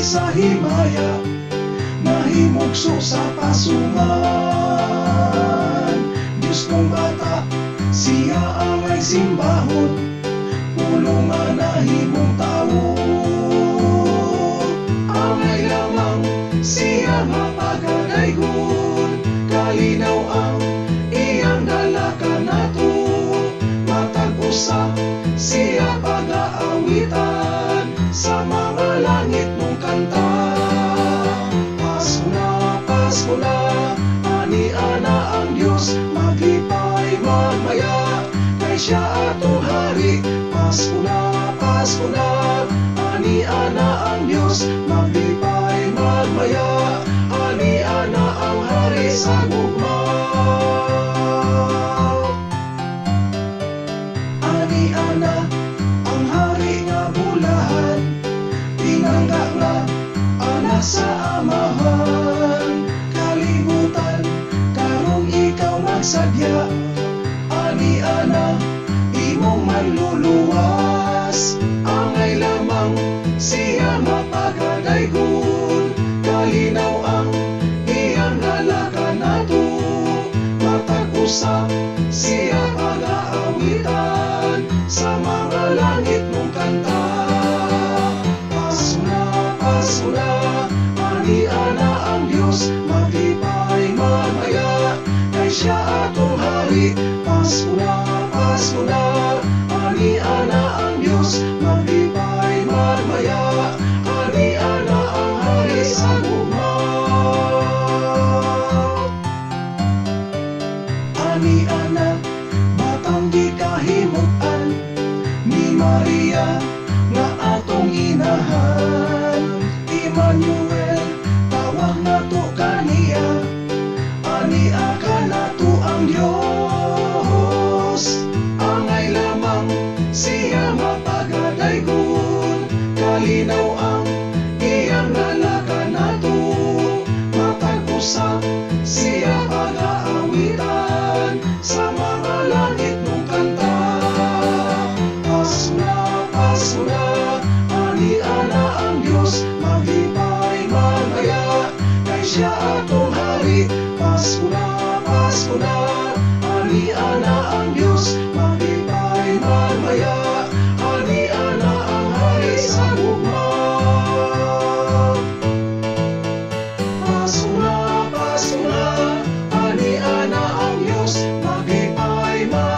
sa himaya Nahimugso sa pasungan Diyos kong bata Siya ang ay simbahon Pulungan nahimong tao. Angay lamang siya mapagalaygon Kalinaw ang langit mong kanta. Pasko na, Pasko na. Ani ana ang Diyos Maglipay mamaya. Kay siya atong hari Pasko na, Pasko na. Ani ana ang Diyos Maglipay mamaya. Ani ana ang hari sa gugma magsadya Ani ana imong manluluwas. Angay lamang siya mapagadaygon Kalinaw ang iyang nalakan nato Matag-usa siya pag-aawitan Sa mga langit mong kanta. Paso na Ani ana ang Diyos na, Pasko na Ani ana ang Diyos Maglipay mamaya Ani ana ang hari sa gumaw Ani ana batang di kahimutan Ni Maria nga atong inahan. Emmanuel tawag nato kaniya. Ani aka nato ang Dios Matag-usa siya pag-aawitan Sa mga langit mong kanta. Paso na, paso na Ani ana ang Diyos Maglipay mamaya Kay siya atong hari. Pasko na, Pasko na Ani ana ang Diyos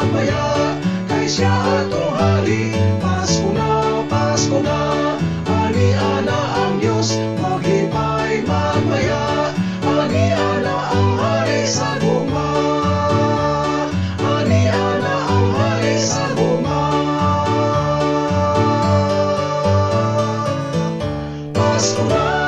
mamaya Kay siya atong hari. Pasko na, Pasko na Ani ana ang Diyos Maghipay mamaya. Ani ana ang hari sa guma Ani ana ang hari sa guma Pasko na.